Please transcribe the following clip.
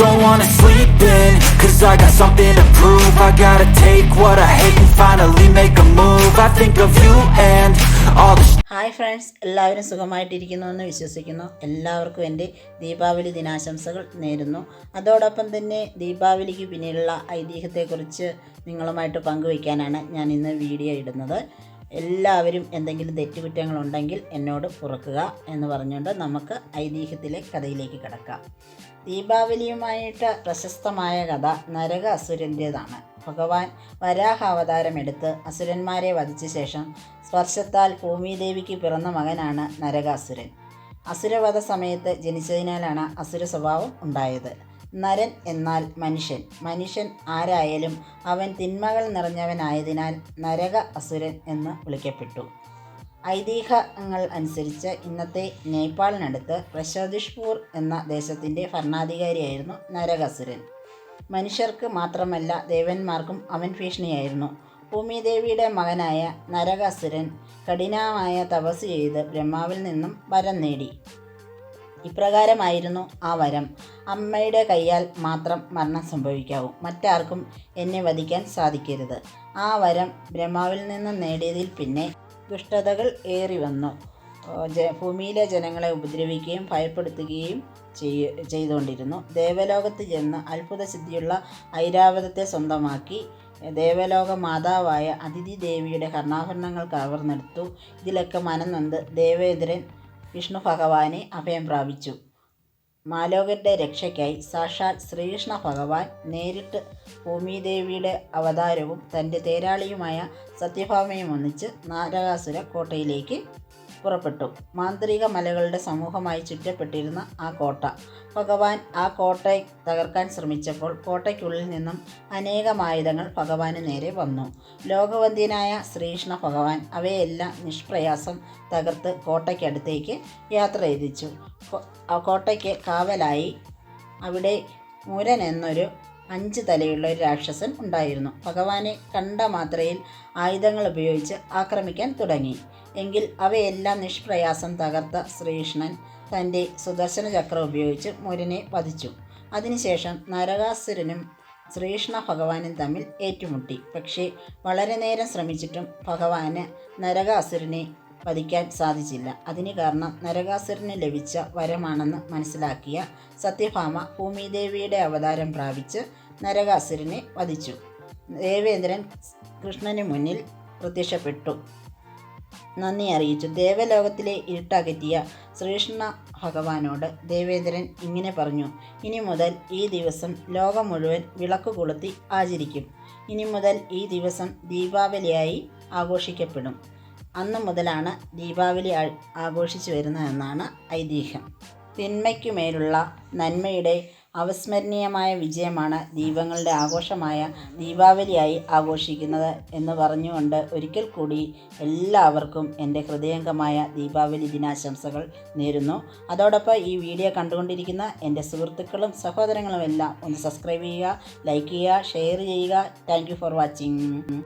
don't wanna sleep in Cause I got something to prove. I gotta take what I hate and finally make a move. I think of you and all the hi friends എല്ലാവരും സുഖമായിട്ടിരിക്കുന്നു എന്ന് വിശ്വസിക്കുന്നു. എല്ലാവർക്കും എന്റെ ദീപാവലി ദിനാശംസകൾ നേരുന്നു. അതോടൊപ്പം തന്നെ ദീപാവലിക്ക് പിന്നിലുള്ള ഐതിഹ്യത്തെക്കുറിച്ച് നിങ്ങളുമായിട്ട് പങ്കുവയ്ക്കാനാണ് ഞാൻ ഇന്ന് വീഡിയോ ഇടുന്നത്. എല്ലാവരും എന്തെങ്കിലും തെറ്റുകുറ്റങ്ങളുണ്ടെങ്കിൽ എന്നോട് പുറക്കുക എന്ന് പറഞ്ഞുകൊണ്ട് നമുക്ക് ഐതിഹ്യത്തിലെ കഥയിലേക്ക് കിടക്കാം. ദീപാവലിയുമായിട്ട് പ്രശസ്തമായ കഥ നരക അസുരന്റേതാണ്. ഭഗവാൻ വരാഹാവതാരമെടുത്ത് അസുരന്മാരെ വധിച്ച ശേഷം സ്പർശത്താൽ ഭൂമിദേവിക്ക് പിറന്ന മകനാണ് നരകാസുരൻ. അസുരവധ സമയത്ത് ജനിച്ചതിനാലാണ് അസുര സ്വഭാവം ഉണ്ടായത്. നരൻ എന്നാൽ മനുഷ്യൻ. മനുഷ്യൻ ആരായാലും അവൻ തിന്മകൾ നിറഞ്ഞവനായതിനാൽ നരക അസുരൻ എന്ന് വിളിക്കപ്പെട്ടു. ഐതിഹ്യങ്ങൾ അനുസരിച്ച് ഇന്നത്തെ നേപ്പാളിനടുത്ത് പ്രശോദിഷ്പൂർ എന്ന ദേശത്തിന്റെ ഭരണാധികാരിയായിരുന്നു നരകസുരൻ. മനുഷ്യർക്ക് മാത്രമല്ല ദേവന്മാർക്കും അവൻ ഭീഷണിയായിരുന്നു. ഭൂമിദേവിയുടെ മകനായ നരകസുരൻ കഠിനമായ തപസ് ചെയ്ത് ബ്രഹ്മാവിൽ നിന്നും വരം നേടി. ഇപ്രകാരമായിരുന്നു ആ വരം. അമ്മയുടെ കൈയാൽ മാത്രം മരണം സംഭവിക്കാവൂ. മറ്റാർക്കും എന്നെ വധിക്കാൻ സാധിക്കരുത്. ആ വരം ബ്രഹ്മാവിൽ നിന്ന് നേടിയതിൽ പിന്നെ ദുഷ്ടതകൾ ഏറി വന്നു. ജ ഭൂമിയിലെ ജനങ്ങളെ ഉപദ്രവിക്കുകയും ഭയപ്പെടുത്തുകയും ചെയ്യ ചെയ്തുകൊണ്ടിരുന്നു. ദേവലോകത്ത് ചെന്ന് അത്ഭുത സിദ്ധിയുള്ള ഐരാവതത്തെ സ്വന്തമാക്കി ദേവലോക മാതാവായ അതിഥി ദേവിയുടെ കർണാഭരണങ്ങൾ കവർന്നെടുത്തു ഇതിലൊക്കെ മനംനൊന്ത് ദേവേന്ദ്രൻ വിഷ്ണു ഭഗവാനെ അഭയം പ്രാപിച്ചു. മാലോകരുടെ രക്ഷയ്ക്കായി സാക്ഷാൽ ശ്രീകൃഷ്ണ ഭഗവാൻ നേരിട്ട് ഭൂമിദേവിയുടെ അവതാരവും തന്റെ തേരാളിയുമായ സത്യഭാമയും ഒന്നിച്ച് നാരകാസുര കോട്ടയിലേക്ക് പുറപ്പെട്ടു. മാന്ത്രിക മലകളുടെ സമൂഹമായി ചുറ്റപ്പെട്ടിരുന്ന ആ കോട്ട. ഭഗവാൻ ആ കോട്ടയെ തകർക്കാൻ ശ്രമിച്ചപ്പോൾ കോട്ടയ്ക്കുള്ളിൽ നിന്നും അനേകം ആയുധങ്ങൾ ഭഗവാന് നേരെ വന്നു. ലോകവന്ധ്യനായ ശ്രീകൃഷ്ണ ഭഗവാൻ അവയെല്ലാം നിഷ്പ്രയാസം തകർത്ത് കോട്ടയ്ക്കടുത്തേക്ക് യാത്ര എത്തിച്ചു കോട്ടയ്ക്ക് കാവലായി. അവിടെ മുരൻ എന്നൊരു അഞ്ച് തലയുള്ള ഒരു രാക്ഷസൻ ഉണ്ടായിരുന്നു. ഭഗവാനെ കണ്ട മാത്രയിൽ ആയുധങ്ങൾ ഉപയോഗിച്ച് ആക്രമിക്കാൻ തുടങ്ങി. എങ്കിൽ അവയെല്ലാം നിഷ്പ്രയാസം തകർത്ത ശ്രീകൃഷ്ണൻ തന്റെ സുദർശന ചക്രം ഉപയോഗിച്ച് മുരനെ വധിച്ചു. അതിനുശേഷം നരകാസുരനും ശ്രീകൃഷ്ണ ഭഗവാനും തമ്മിൽ ഏറ്റുമുട്ടി. പക്ഷേ വളരെ നേരം ശ്രമിച്ചിട്ടും ഭഗവാന് നരകാസുരനെ വധിക്കാൻ സാധിച്ചില്ല. അതിന് കാരണം നരകാസുരന് ലഭിച്ച വരമാണെന്ന് മനസ്സിലാക്കിയ സത്യഭാമ ഭൂമിദേവിയുടെ അവതാരം പ്രാപിച്ച് നരകാസുരനെ വധിച്ചു. ദേവേന്ദ്രൻ കൃഷ്ണന് മുന്നിൽ പ്രത്യക്ഷപ്പെട്ടു. നന്ദി അറിയിച്ചു. ദേവലോകത്തിലെ ഇരുട്ടകറ്റിയ ശ്രീകൃഷ്ണ ഭഗവാനോട് ദേവേന്ദ്രൻ ഇങ്ങനെ പറഞ്ഞു ഇനി മുതൽ ഈ ദിവസം ലോകം മുഴുവൻ വിളക്ക് കൊളുത്തി ആചരിക്കും. ഇനി മുതൽ ഈ ദിവസം ദീപാവലിയായി ആഘോഷിക്കപ്പെടും. അന്ന് മുതലാണ് ദീപാവലി ആഘോഷിച്ചു വരുന്നതെന്നാണ് ഐതിഹ്യം. തിന്മയ്ക്കുമേലുള്ള നന്മയുടെ അവസ്മരണീയമായ വിജയമാണ് ദീപങ്ങളുടെ ആഘോഷമായ ദീപാവലിയായി ആഘോഷിക്കുന്നത് എന്ന് പറഞ്ഞുകൊണ്ട് ഒരിക്കൽ കൂടി എല്ലാവർക്കും എന്റെ ഹൃദയംഗമായ ദീപാവലി ദിനാശംസകൾ നേരുന്നു. അതോടൊപ്പം ഈ വീഡിയോ കണ്ടുകൊണ്ടിരിക്കുന്ന എന്റെ സുഹൃത്തുക്കളും സഹോദരങ്ങളും എല്ലാം ഒന്ന് സബ്സ്ക്രൈബ് ചെയ്യുക ലൈക്ക് ചെയ്യുക ഷെയർ ചെയ്യുക. Thank for watching.